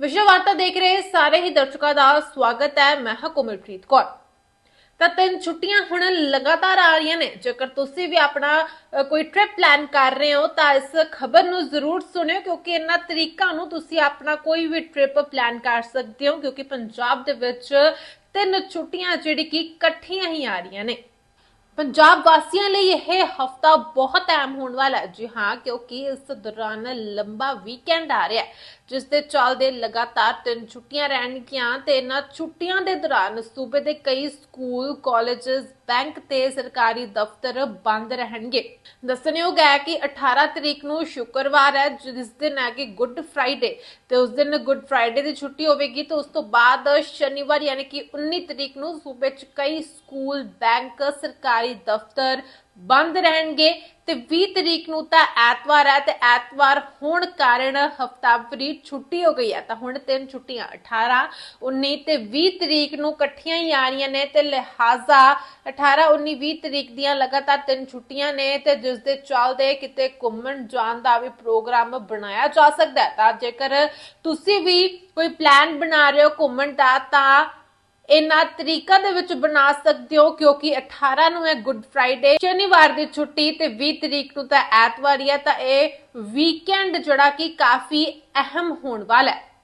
ਵਿਸ਼ਵ ਵਾਰਤਾ ਦੇਖ ਰਹੇ ਸਾਰੇ ਹੀ ਦਰਸ਼ਕਾਂ ਦਾ ਸਵਾਗਤ ਹੈ। ਮੈਂ ਹਾਂ ਕੋਮਲਪ੍ਰੀਤ ਕੌਰ। ਤਾਂ ਤਿੰਨ ਛੁੱਟੀਆਂ ਹੁਣ ਲਗਾਤਾਰ ਆ ਰਹੀਆਂ ਨੇ। ਜੇਕਰ ਤੁਸੀਂ ਵੀ ਆਪਣਾ ਕੋਈ ਟ੍ਰਿਪ ਪਲਾਨ ਕਰ ਰਹੇ ਹੋ, ਤਾਂ ਇਸ ਖਬਰ ਨੂੰ ਜ਼ਰੂਰ ਸੁਣਿਓ, ਕਿਉਂਕਿ ਇਹਨਾਂ ਤਰੀਕਾਂ ਨੂੰ ਤੁਸੀਂ ਆਪਣਾ ਕੋਈ ਵੀ ਟ੍ਰਿਪ ਪਲਾਨ ਕਰ ਸਕਦੇ ਹੋ, ਕਿਉਂਕਿ ਪੰਜਾਬ ਦੇ ਵਿੱਚ ਤਿੰਨ ਛੁੱਟੀਆਂ ਜਿਹੜੀ ਕਿ ਇਕੱਠੀਆਂ ਹੀ ਆ ਰਹੀਆਂ ਨੇ। ਪੰਜਾਬ ਵਾਸੀਆਂ ਲਈ ਇਹ ਹਫਤਾ ਬਹੁਤ ਅਹਿਮ ਹੋਣ ਵਾਲਾ ਹੈ। ਜੀ ਹਾਂ, ਕਿਉਂਕਿ ਇਸ ਦੌਰਾਨ ਲੰਬਾ ਵੀਕਐਂਡ ਆ ਰਿਹਾ ਹੈ ਜਿਸ ਦੇ ਚੱਲਦੇ ਲਗਾਤਾਰ ਤਿੰਨ ਛੁੱਟੀਆਂ ਰਹਿਣਗੀਆਂ ਤੇ ਇਹਨਾਂ ਛੁੱਟੀਆਂ ਦੇ ਦੌਰਾਨ ਸੂਬੇ ਦੇ ਕਈ ਸਕੂਲ ਕਾਲਜਸ ਬੈਂਕ ਤੇ ਸਰਕਾਰੀ ਦਫ਼ਤਰ ਬੰਦ ਰਹਿਣਗੇ। ਦੱਸਣਯੋਗ ਹੈ ਕਿ 18 ਤਰੀਕ ਨੂੰ ਸ਼ੁੱਕਰਵਾਰ ਹੈ, ਜਿਸ ਦਿਨ ਹੈ ਕਿ ਗੁੱਡ ਫਰਾਈਡੇ ਤੇ ਉਸ ਦਿਨ ਗੁੱਡ ਫਰਾਈਡੇ ਦੀ ਛੁੱਟੀ ਹੋਵੇਗੀ, ਤੇ ਉਸ ਤੋਂ ਬਾਅਦ ਸ਼ਨੀਵਾਰ ਯਾਨੀ ਕਿ 19 ਤਰੀਕ ਨੂੰ ਸੂਬੇ 'ਚ ਕਈ ਸਕੂਲ, ਬੈਂਕ, ਸਰਕਾਰੀ ਦਫ਼ਤਰ ਬੰਦ ਰਹਿਣਗੇ ਤੇ 20 ਤਰੀਕ ਨੂੰ ਤਾਂ ਐਤਵਾਰ ਹੈ ਤੇ ਐਤਵਾਰ ਹੋਣ ਕਾਰਨ ਹਫਤਾਵਾਰੀ ਛੁੱਟੀ ਹੋ ਗਈ ਹੈ। ਤਾਂ ਹੁਣ ਤਿੰਨ ਛੁੱਟੀਆਂ 18 19 ਤੇ 20 ਤਰੀਕ ਨੂੰ ਇਕੱਠੀਆਂ ਹੀ ਆ ਰਹੀਆਂ ਨੇ ਤੇ ਲਿਹਾਜ਼ਾ 18 19 20 ਤਰੀਕ ਦੀਆਂ ਲਗਾਤਾਰ ਤਿੰਨ ਛੁੱਟੀਆਂ ਨੇ ਤੇ ਜਿਸ ਦੇ ਚੱਲਦੇ ਕਿਤੇ ਘੁੰਮਣ ਜਾਣ ਦਾ ਵੀ ਪ੍ਰੋਗਰਾਮ ਬਣਾਇਆ ਜਾ ਸਕਦਾ ਹੈ। ਤਾਂ ਜੇਕਰ ਤੁਸੀਂ ਵੀ ਕੋਈ ਪਲਾਨ ਬਣਾ ਰਹੇ ਹੋ ਘੁੰਮਣ ਦਾ, ਤਾਂ ਇਹਨਾਂ ਤਰੀਕਾ ਦੇ ਵਿੱਚ ਬਣਾ ਸਕਦੇ ਹੋ, ਕਿਉਂਕਿ 18 ਨੂੰ ਹੈ ਗੁੱਡ ਫਰਾਈਡੇ ਸ਼ਨੀਵਾਰ ਦੀ ਛੁੱਟੀ ਤੇ 20 ਤਰੀਕ ਨੂੰ ਤਾਂ ਐਤਵਾਰ ਹੀ ਹੈ, ਤਾਂ ਇਹ ਵੀਕਐਂਡ ਜਿਹੜਾ ਕਿ ਕਾਫੀ ਅਹਿਮ ਹੋਣ ਵਾਲਾ ਹੈ।